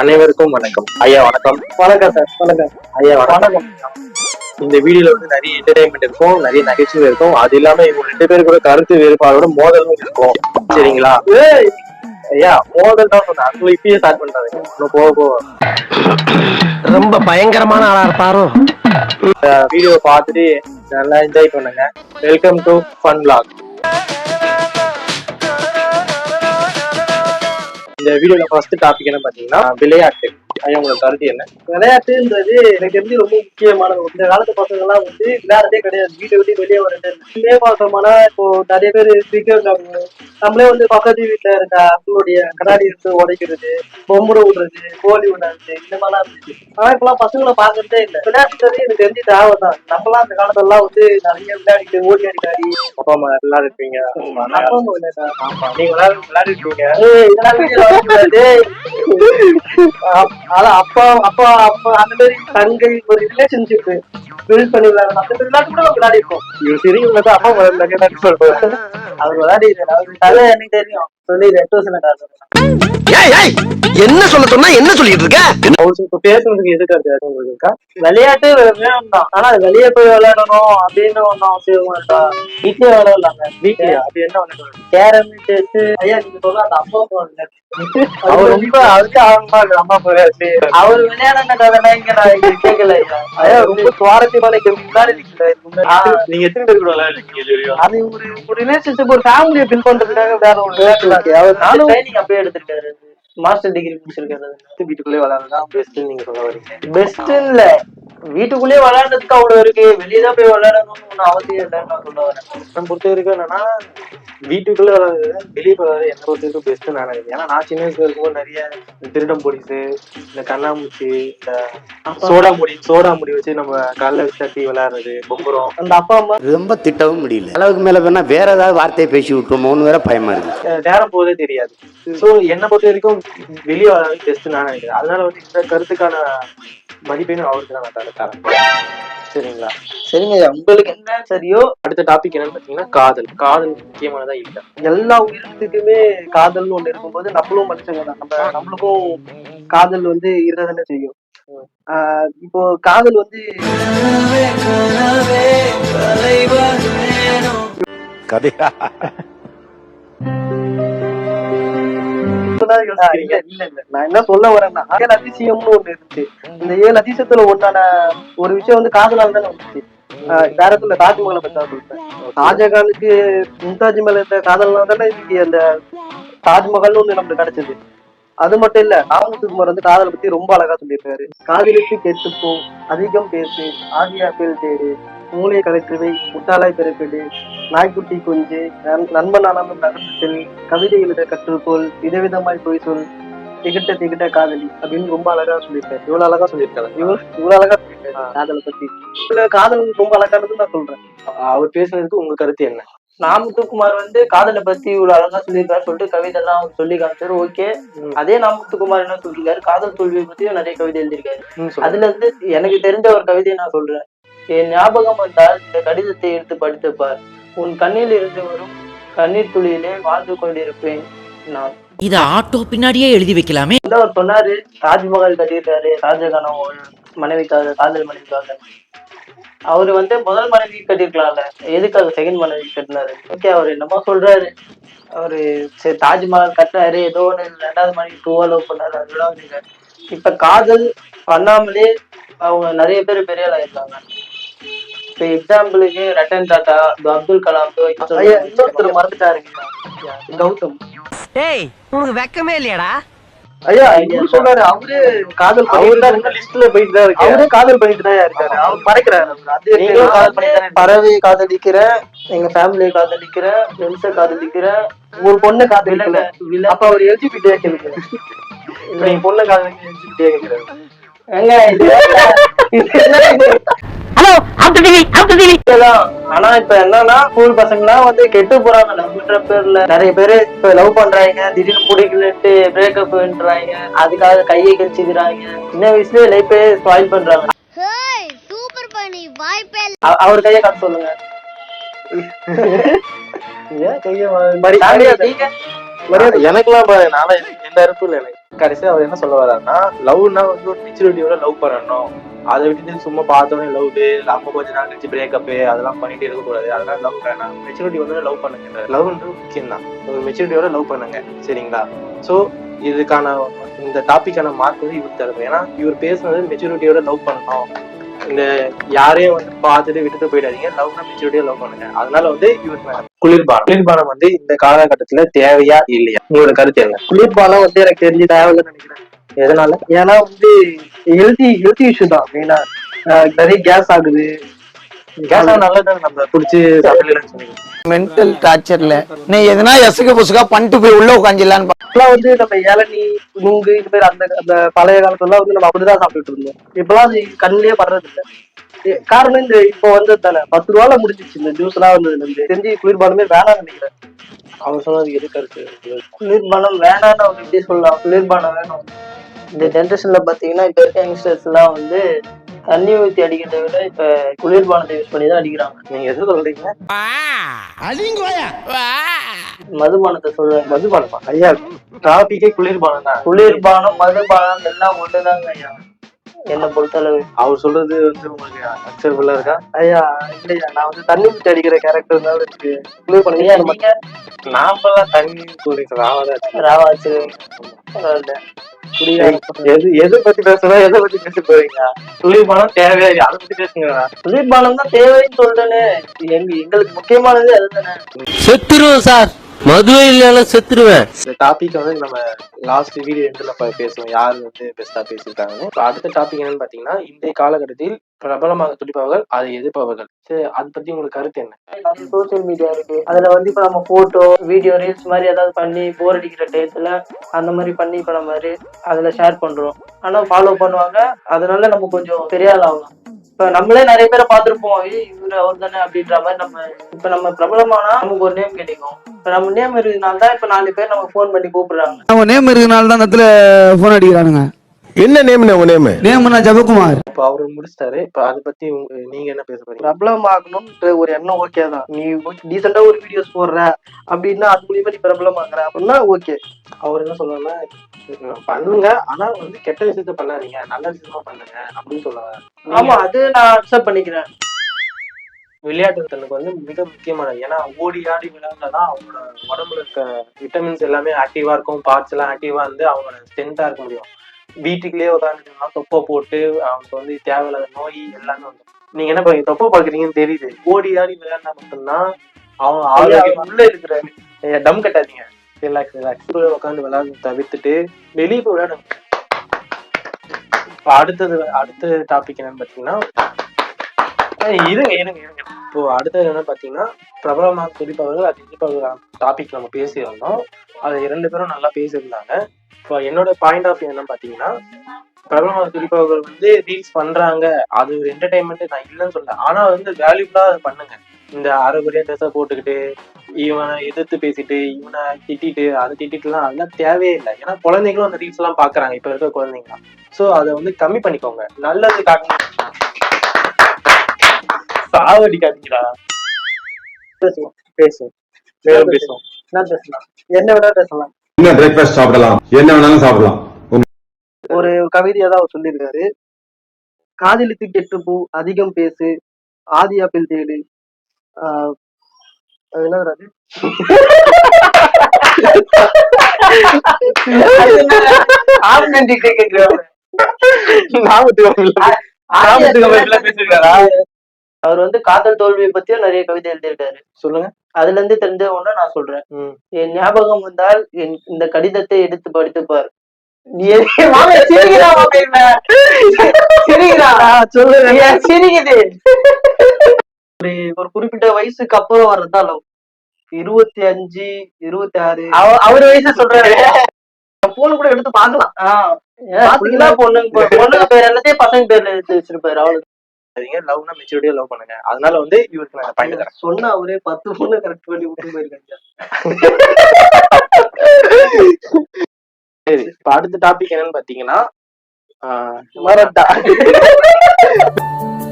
அனைவருக்கும் வணக்கம். ஐயா வணக்கம். வணக்கம் சார் வணக்கம். ஐயா வணக்கம். இந்த வீடியோல வந்து நிறைய என்டர்டைன்மெண்ட் இருக்கும் நிறைய நகைச்சுவை இருக்கும். அது இல்லாம இவங்க ரெண்டு பேரும் கூட கருத்து வேறுபாடோட மோதலும் இருக்கும். சரிங்களா? ஐயா மோதல் தான் சொன்னேன் அதுக்குள்ள இப்பயே ஸ்டார்ட் பண்றாங்க இன்னும் போக போக. ரொம்ப பயங்கரமான ஆளா இருப்பாரோ. வீடியோ பார்த்துட்டு நல்லா என்ஜாய் பண்ணுங்க. Welcome to fun vlog. இந்த வீடியோல ஃபர்ஸ்ட் டாபிக் என்ன பாத்தீங்கன்னா விளையாட்டு. ஐயா உங்களோட கருத்து என்ன? விளையாட்டுன்றது எனக்கு தெரிஞ்சு ரொம்ப முக்கியமானது. இந்த காலத்து பசங்க எல்லாம் வந்து விளையாடுறதே கிடையாது. வீட்டை விட்டு வெளியே வரது. மே மாசமானா இப்போ நிறைய பேர் கிரிக்கெட் நம்மளே வந்து பக்கத்து வீட்டுல இருக்க அவங்களுடைய கண்ணாடி எடுத்து உடைக்கிறது பொம்பரை விடுறது கோழி விடுறது இந்த மாதிரிலாம் இருந்துச்சு. ஆனா இப்பெல்லாம் பசங்களை பாக்குறதே இல்லை. விளையாட்டுன்றது எனக்கு தெரிஞ்சு தேவை தான் நம்மலாம் அந்த காலத்துல வந்து நிறைய விளையாடிட்டு ஓடி எல்லாரும் இருப்பீங்க. அப்பா அம்மா ஆமா நீங்க எல்லாரும் விளையாடிருக்கீங்க அதான் அப்பா அப்பா அப்பா அந்த மாதிரி தங்கை ஒரு ரிலேஷன்ஷிப் பில்ட் பண்ணி விளையாடணும் அந்த மாதிரி விளையாட்டு கூட விளையாடி இருக்கோம் போது அம்மா கேட்டான்னு சொல்றேன் அவர் விளையாடி கதை எனக்கு தெரியும். சொல்லி ரெண்டு வருஷம் என்ன சொல்ல சொன்னா என்ன சொல்லிட்டு இருக்க? பேசுறதுக்கு எதுக்கு அது உங்களுக்கு இருக்கா? விளையாட்டு தான் ஆனா வெளியே போய் விளையாடணும் அப்படின்னு ஒன்றும் அவசியமா இருக்கா வீட்லயே விளையாடலாங்க வீட்லயா. அது என்ன கேரம் செஸ் ஐயா நீங்க சொல்ல அந்த விளையாட்டு அவர் ரொம்ப அதுக்கு ஆரம்பமா இருக்கு அம்மா போயாச்சு அவர் விளையாடின கதை கேட்கல ஐயா. ரொம்ப சுவாரஸ்யமான முன்னாடி நீங்க எத்தனை பேர் கூட விளையாடுறீங்க அது ஒரு ரிலேஷன்ஷிப் ஒரு ஃபேமிலியை பில் பண்றதுக்காக வேற ஒரு விளையாட்டு நானும் ட்ரைனிங் அப்பயே எடுத்திருக்காரு. மாஸ்டர் டிகிரி முடிச்சிருக்காரு. வீட்டுக்குள்ளே விளையாடுறதா பெஸ்ட் நீங்க சொல்ல வரீங்க. பெஸ்ட் இல்ல. வீட்டுக்குள்ளேயே விளையாடுறதுக்கு அவ்வளவு இருக்கு. வெளியே தான் போய் விளையாடணும்னு ஒன்றும் அவசியம் இல்லைன்னு நான் சொல்ல வரேன். பொறுத்த வரைக்கும் என்னன்னா வீட்டுக்குள்ள விளையாடுறது வெளியே விளையாடுறது என்ன பொறுத்த வரைக்கும் பெஸ்ட் நான் நினைக்கிறேன். ஏன்னா நான் சின்ன வயசுல இருக்கும்போது நிறைய இந்த திருடம் போலீஸ் இந்த கண்ணாமூச்சி இந்த சோடா முடி சோடா முடி வச்சு நம்ம காலைல தட்டி விளையாடுறது பொம்பரம் அந்த அப்பா அம்மா. ரொம்ப திட்டவும் முடியல. அளவுக்கு மேல வேணா வேற ஏதாவது வார்த்தையை பேசி விட்டுருமோன்னு வேற பயமா இருக்கு. நேரம் போதே தெரியாது. சோ என்னை பொறுத்த வரைக்கும் வெளியே விளையாடுறது பெஸ்ட் நான் நினைக்கிறேன். அதனால வந்து இந்த கருத்துக்கான மதிப்பெண்ணும் அவருக்கு தான் நான் தர- தரேன். சரிங்களா? சரிங்க ஐயா, உங்களுக்கு என்ன சரியோ அடுத்த டாபிக் என்னன்னு பாத்தீங்கன்னா காதல். காதல் முக்கியமானதா இல்ல. எல்லா உயிரினத்துக்குமே காதல்னு ஒண்ணு இருக்கும்போது நம்மளும் மனுஷங்க தான். நம்ம நம்மளுக்கும் காதல் வந்து இருக்கதானே செய்யும் ஆஹ் இப்போ காதல் வந்து கதையா? நான் என்ன சொல்ல வரேன்னா ஏழு அதிசயம்னு ஒண்ணு இருந்துச்சு. இந்த ஏழு அதிசயத்துல ஒன்றான ஒரு விஷயம் வந்து காதலால தானே வந்துச்சு. இடத்துல தாஜ்மஹாலை பத்தி தான் சொல்றேன். ஷாஜகானுக்கு மும்தாஜ் மேல இருந்த காதல்னால தானே இன்னைக்கு அந்த தாஜ்மஹால்னு ஒண்ணு நமக்கு கிடைச்சது. அது மட்டும் இல்ல ராமமுத்துக்குமார் வந்து காதலை பத்தி ரொம்ப அழகா சொல்லியிருக்காரு. காதலித்து கெட்டுப்போ அதிகம் பேசு ஆகிய பேர் தேடு மூளையை கலற்றுவை முட்டாளாய் பிறப்பிடு நாய்க்குட்டி குஞ்சு நண்- நண்பன் ஆனாலும் நகர்த்தல் கவிதை எழுத கற்றுக்கோள் விதவிதமாய் போய் சொல் திகட்ட திகட்ட காதலி அப்படின்னு ரொம்ப அழகா சொல்லியிருக்காரு. இவ்வளவு அழகா சொல்லியிருக்காங்க இவ்வளவு இவ்வளவு அழகா சொல்லியிருக்காரு. காதலை பத்தி. இதுல காதல் ரொம்ப அழகானதுன்னு நான் சொல்றேன். அவர் பேசுனதுக்கு உங்க கருத்து என்ன? நாமத்துக்குமார் வந்து காதலை பத்தி இவ்வளவு அழகா சொல்லியிருக்காரு சொல்லிட்டு கவிதை எல்லாம் சொல்லி காமிச்சாரு. ஓகே. அதே நாமத்துக்குமார் என்ன சொல்லியிருக்காரு? காதல் தோல்வியை பத்தியும் நிறைய கவிதை எழுதியிருக்காரு. அதுல இருந்து எனக்கு தெரிஞ்ச ஒரு கவிதையை நான் சொல்றேன். என் ஞாபகம் வந்தால் இந்த கடிதத்தை எடுத்து படித்து பார் உன் கண்ணில் இருந்து வரும் கண்ணீர் துளியிலே வாழ்ந்து கொண்டிருப்பேன் நான். இத ஆட்டோ பின்னாடியே எழுதி வைக்கலாமே? அவர் சொன்னாரு தாஜ்மஹால் கட்டியிருக்காரு ஷாஜகான் மனைவிக்காக காதல் மனைவிக்காக. அவரு வந்து முதல் மனைவி கட்டியிருக்கலாம்ல எதுக்காக செகண்ட் மனைவி கட்டினாரு? ஓகே அவர் என்னமோ சொல்றாரு. அவரு சரி தாஜ்மஹால் கட்டினாரு ஏதோ ஒன்று ரெண்டாவது மனைவி டூவா லவ் பண்ணாரு அதெல்லாம் இப்ப காதல் பண்ணாமலே அவங்க நிறைய பேர் பெரிய ஆளா இருக்காங்க இப்ப எக்ஸாம்பிளுக்கு ரட்டன் டாட்டா இந்த அப்துல் கலாம் இன்னொருத்தர் மறந்துட்டாருங்க. கௌதம். டேய் உனக்கு வெக்கமே இல்லையாடா? ஐயா இவரு சொல்றாரு அவரு காதல் அவர் பண்ணிட்டு தான் லிஸ்ட்ல போயிட்டு தான் இருக்கு அவரே காதல் பண்ணிட்டு தான் இருக்காரு அவர் மறைக்கிறாரு. அது நீங்களும் காதல் பண்ணிட்டு பறவையை காதலிக்கிறேன் எங்க ஃபேமிலியை காதலிக்கிறேன் ஃப்ரெண்ட்ஸை காதலிக்கிறேன். ஒரு பொண்ணை காதலிக்கல. அப்ப அவர் எல்ஜிபிடியா இப்ப நீங்க பொண்ணை காதலிக்க எழுதிக்கிட்டே கேக்குறாரு. ஏங்க hello after TV after TV. ஆனா இப்ப என்னன்னா ஸ்கூல் பசங்கலாம் வந்து கெட்டு போறாங்க. லவ்ன்ற பேர்ல நிறைய பேரு இப்ப லவ் பண்றாங்க. திடீர்னு பிடிக்கலன்ட்டு பிரேக்கப்ன்றாங்க அதுக்காக கையை கழிச்சுக்கிறாங்க சின்ன வயசுலயே லைஃபே ஸ்பாயில் பண்றாங்க. சூப்பர் பண்ணி வாய்ப்பே அவர் கையை காட்ட சொல்லுங்க. எனக்குலாம் எந்த- எந்த அறுப்பும் இல்லை எனக்கு. கடைசியா அவர் என்ன சொல்ல வர்றாருன்னா லவ்னா வந்து ஒரு மெச்சூரிட்டியோட லவ் பண்ணணும். அதை விட்டுட்டு சும்மா பார்த்தோன்னே லவ் அப்போ கொஞ்ச நாள் கழிச்சு பிரேக்கப் அதெல்லாம் பண்ணிட்டு இருக்கக்கூடாது அதெல்லாம் லவ் வேணாம். மெச்சூரிட்டி வந்து லவ் பண்ணுங்க. லவ்ன்றது முக்கியம் தான் ஒரு மெச்சூரிட்டியோட லவ் பண்ணுங்க. சரிங்களா? ஸோ இதுக்கான இந்த டாபிக்கான மார்க் வந்து இவர் தருது ஏன்னா இவர் பேசுனது மெச்சூரிட்டியோட லவ் பண்ணணும். இந்த யாரையும் வந்து பார்த்துட்டு விட்டுட்டு போயிடாதீங்க. லவ்னா மெச்சூரிட்டியா லவ் பண்ணுங்க. அதனால வந்து இவருக்கு குளிர்பானம். குளிர்பானம் வந்து இந்த காலகட்டத்துல தேவையா இல்லையா? உங்களோட கருத்து என்ன? குளிர்பானம் வந்து எனக்கு தெரிஞ்சு தேவையில்லைன்னு நினைக்கிறேன். எதனால? ஏன்னா வந்து ஹெல்த்தி ஹெல்த்தி இஷ்யூ தான் மெயினா நிறைய கேஸ் ஆகுது. கேஸ் நல்லது நம்ம குடிச்சு சாப்பிடலன்னு சொன்னீங்க. மென்டல் டார்ச்சர்ல நீ எதுனா எசுக்கு புசுக்கா பண்ணிட்டு போய் உள்ள உட்காந்துலான்னு இப்பெல்லாம் வந்து நம்ம இளநீ நுங்கு இது மாதிரி அந்த அந்த பழைய காலத்துல வந்து நம்ம அப்படிதான் சாப்பிட்டுட்டு இருந்தோம். இப்பெல்லாம் அது கண்ணிலே படுறது இல்ல காரணம் இந்த இப்போ வந்தது தானே. பத்து ரூபால முடிஞ்சிச்சு. இந்த ஜூஸ் எல்லாம் வந்ததுல இருந்து தெரிஞ்சு குளிர்பானமே வேணாம்னு நினைக்கிறேன். அவர் சொன்னது எது கருத்து குளிர்பானம் வேணாம்னு அவங்க எப்படி சொல்லலாம் குளிர்பானம் வேணும். இந்த ஜென்ரேஷன்ல பாத்தீங்கன்னா இப்ப இருக்க யங்ஸ்டர்ஸ் எல்லாம் வந்து தண்ணி ஊத்தி அடிக்கிறதை விட இப்ப குளிர்பானத்தை யூஸ் பண்ணி தான் அடிக்கிறாங்க. நீங்க எது சொல்றீங்க? மதுபானத்தை சொல்றாங்க மதுபானமா ஐயா டாபிக்கே குளிர்பானம் தான். குளிர்பானம் மதுபானம் எல்லாம் ஒண்ணுதாங்க ஐயா என்னை பொறுத்தளவு? அவர் சொல்றது வந்து உங்களுக்கு அக்செப்டபுளா இருக்கா? ஐயா இல்லையா. நான் வந்து தண்ணி ஊத்தி அடிக்கிற கேரக்டர் தான் இருக்கு குளிர்பானம் ஐயா நீங்க நாமெல்லாம் தண்ணி குடிக்கிற ராவதாச்சு ராவாச்சு. எது எதை பத்தி பேசுறோம் எதை பத்தி பேச போறீங்க? குளிர்பானம் தேவையா? இல்லையா? அதை பத்தி பேசுங்க குளிர்பானம் தான் தேவைன்னு சொல்றேனே. எங்க எங்களுக்கு முக்கியமானது அதுதானே. சார். மதுவை இல்லைனாலும் செத்துருவேன். இந்த டாபிக் வந்து நம்ம லாஸ்ட் வீடியோ எண்ட்ல பேசுவோம். யார் வந்து பெஸ்டா பேசியிருக்காங்கன்னு. இப்ப அடுத்த டாபிக் என்னன்னு பாத்தீங்கன்னா இன்றைய காலகட்டத்தில் பிரபலமாக துடிப்பவர்கள் அதை எதிர்ப்பவர்கள். சரி அது பத்தி உங்களுக்கு கருத்து என்ன? சோசியல் மீடியா இருக்கு. அதுல வந்து இப்ப நம்ம போட்டோ வீடியோ ரீல்ஸ் மாதிரி ஏதாவது பண்ணி போர் அடிக்கிற டயத்துல அந்த மாதிரி பண்ணி இப்ப நம்ம அதுல ஷேர் பண்றோம். ஆனா ஃபாலோ பண்ணுவாங்க. அதனால நம்ம கொஞ்சம் பெரிய ஆள் ஆகலாம். இப்ப நம்மளே நிறைய பேரை பார்த்திருப்போம். இவரு அவர் தானே? அப்படின்ற மாதிரி நம்ம இப்ப நம்ம பிரபலமானா நமக்கு ஒரு நேம் கிடைக்கும் இப்ப நம்ம நேம் இருக்கிறதுனால தான் இப்ப நாலு பேர் நம்ம ஃபோன் பண்ணி கூப்பிடுறாங்க. அவங்க நேம் இருக்கனால தான் இடத்துல போன் அடிக்கிறானுங்க. என்ன நேம் உங்க நேம் நேம்னா ஜபகுமார் இப்ப அவரு முடிச்சிட்டாரு. இப்ப அதை பத்தி நீங்க என்ன பேச போறீங்க? பிரபலம் ஆகணும்ன்ற ஒரு எண்ணம் ஓகே தான். நீ டீசெண்டா ஒரு வீடியோஸ் போடுற அப்படின்னா அது மூலியமா நீ பிரபலம் ஆகுற அப்படின்னா ஓகே அவர் என்ன சொல்றாருன்னா பண்ணுங்க. ஆனா வந்து கெட்ட விஷயத்த பண்ணாதீங்க. நல்ல விஷயமா பண்ணுங்க அப்படின்னு சொல்லுவாங்க. ஆமா. அது நான் அக்செப்ட் பண்ணிக்கிறேன். விளையாட்டு தனக்கு வந்து மிக முக்கியமானது. ஏன்னா ஓடி ஆடி விளையாண்டாதான் அவங்களோட உடம்புல இருக்க விட்டமின்ஸ் எல்லாமே ஆக்டிவா இருக்கும். பார்ட்ஸ் எல்லாம் ஆக்டிவா இருந்து அவங்களோட ஸ்ட்ரென்த்தா இருக்க முடியும். வீட்டுக்குள்ளேயே உட்காந்துட்டோம்னா தொப்பை போட்டு அவங்களுக்கு வந்து தேவையில்லாத நோய் எல்லாமே வந்து நீங்க என்ன பண்ணீங்க? தொப்பை பார்க்குறீங்கன்னு தெரியுது. ஓடி ஆடி விளையாண்டா மட்டும்தான் அவங்க ஆரோக்கியமா உள்ள இருக்கிற டம் கட்டாதீங்க. ரிலாக்ஸ் ரிலாக்ஸ் உட்காந்து விளையாட தவிர்த்துட்டு வெளியே போய் விளையாடணும் அடுத்தது அடுத்த டாபிக் என்னன்னு பாத்தீங்கன்னா இருங்க இருங்க இருங்க. இப்போ அடுத்தது என்ன பாத்தீங்கன்னா பிரபலமாக குறிப்பவர்கள் அது எதிர்ப்பவர்கள் டாபிக் நம்ம பேசியிருந்தோம். அது இரண்டு பேரும் நல்லா பேசியிருந்தாங்க. இப்போ என்னோட பாயிண்ட் ஆஃப் என்னன்னு பாத்தீங்கன்னா பிரபலமாக துடிப்பவர்கள் வந்து ரீல்ஸ் பண்றாங்க. அது ஒரு என்டர்டைன்மெண்ட் நான் இல்லைன்னு சொல்ல ஆனா வந்து வேல்யூபிளா அதை பண்ணுங்க. இந்த அரைகுறையா ட்ரெஸ்ஸை போட்டுக்கிட்டு இவனை எதிர்த்து பேசிட்டு இவனை திட்டிட்டு அதை திட்டிட்டுலாம் அதெல்லாம் தேவையே இல்லை. ஏன்னா குழந்தைங்களும் அந்த ரீல்ஸ் எல்லாம் பாக்குறாங்க. இப்ப இருக்க குழந்தைங்க சோ அதை வந்து கம்மி பண்ணிக்கோங்க. நல்லது காட்டுங்க. சாவடிக்காதீங்கடா பேசுவோம். பேசும் மேலும் பேசுவோம். என்ன பேசலாம் என்ன வேணா பேசலாம். என்ன பிரேக்ஃபாஸ்ட் சாப்பிடலாம். என்ன வேணாலும் சாப்பிடலாம். ஒரு கவிதையா தான் அவர் சொல்லியிருக்காரு. காதலித்து கெட்டு பூ அதிகம் பேசு ஆதி ஆப்பிள் தேடு. அது வரல. பேசிருக்காரா? அவர் வந்து காதல் தோல்வியை பத்தியும் நிறைய கவிதை எழுதியிருக்காரு. சொல்லுங்க. அதுல இருந்து தெரிஞ்ச ஒண்ணு நான் சொல்றேன். என் ஞாபகம் வந்தால் என் இந்த கடிதத்தை எடுத்து படித்து ஒரு குறிப்பிட்ட வயசுக்கு அப்புறம் வர்றதா லவ்? இருபத்தி அஞ்சு இருபத்தி ஆறு அவர் வயசு சொல்றாரு. போன் கூட எடுத்து பாக்கலாம் பாத்தீங்கன்னா பொண்ணுங்க பொண்ணுங்க பேர் எல்லாத்தையும் பசங்க பேர்ல எடுத்து வச்சிருப்பாரு அவளுக்கு லவ்னா மெச்சூரிட்டியா லவ் பண்ணுங்க. அதனால வந்து இவருக்கு நான் பாயிண்ட் தரேன். சொன்ன அவரே பத்து பொண்ணு கரெக்ட் பண்ணி விட்டு போயிருக்காங்க. சரி இப்ப அடுத்த டாபிக் என்னன்னு பாத்தீங்கன்னா ஆஹ் மரட்டா